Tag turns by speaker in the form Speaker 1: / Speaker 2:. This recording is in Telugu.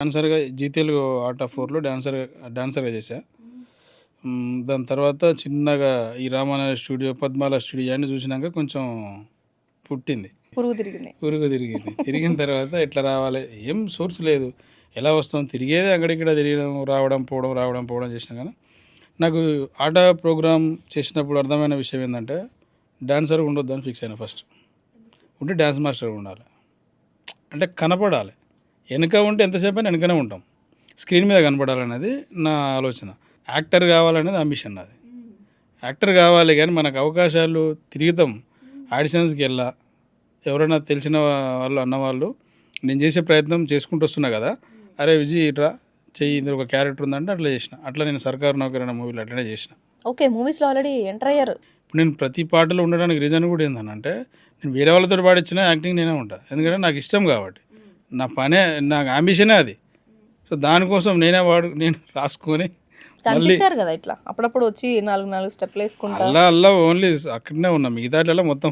Speaker 1: డాన్సర్గా జీ తెలుగు ఆర్ట్ ఆఫ్ ఫోర్లో డాన్సర్ డాన్సర్గా చేశా. దాని తర్వాత చిన్నగా ఈ రామానాయ స్టూడియో పద్మాల స్టూడియో అన్ని చూసినాక కొంచెం పుట్టింది.
Speaker 2: పురుగు తిరిగింది.
Speaker 1: ఉరుగు తిరిగింది. తిరిగిన తర్వాత ఎట్లా రావాలి? ఏం సోర్స్ లేదు. ఎలా వస్తాం? తిరిగేది అక్కడిక్కడ తిరగడం రావడం పోవడం రావడం పోవడం చేసినా కానీ నాకు ఆట ప్రోగ్రామ్ చేసినప్పుడు అర్థమైన విషయం ఏంటంటే డాన్సర్ ఉండొద్దు అని ఫిక్స్ అయినా ఫస్ట్ ఉంటే డ్యాన్స్ మాస్టర్ ఉండాలి. అంటే కనపడాలి. వెనక ఉంటే ఎంతసేపు అయినా వెనకనే ఉంటాం. స్క్రీన్ మీద కనపడాలనేది నా ఆలోచన. యాక్టర్ కావాలనేది అంబిషన్ నాది. యాక్టర్ కావాలి కానీ మనకు అవకాశాలు తిరుగుతాం. ఆడిషన్స్కి వెళ్ళా. ఎవరైనా తెలిసిన వాళ్ళు అన్నవాళ్ళు నేను చేసే ప్రయత్నం చేసుకుంటూ వస్తున్నా కదా. అరే విజయ్ ఇట్రా చెయ్యి ఇందులో ఒక క్యారెక్టర్ ఉందంటే అట్లా చేసిన. అట్లా నేను సర్కారు నౌకర్ అనే మూవీలో అట్లనే చేసిన.
Speaker 2: ఓకే మూవీస్లో ఆల్రెడీ ఎంటర్ అయ్యారు.
Speaker 1: ఇప్పుడు నేను ప్రతి పాటలో ఉండడానికి రీజన్ కూడా ఏంటంటే నేను వేరే వాళ్ళతో పాడించిన యాక్టింగ్ నేనే ఉంటా. ఎందుకంటే నాకు ఇష్టం కాబట్టి. నా పనే నాకు అంబిషనే అది. సో దానికోసం నేనే వాడు నేను రాసుకొని
Speaker 2: కనిపించారు కదా ఇట్లా. అప్పుడప్పుడు వచ్చి నాలుగు నాలుగు స్టెప్లు వేసుకుంటా.
Speaker 1: అల్లా అల్లా ఓన్లీ అక్కడనే ఉన్నా. మిగతా మొత్తం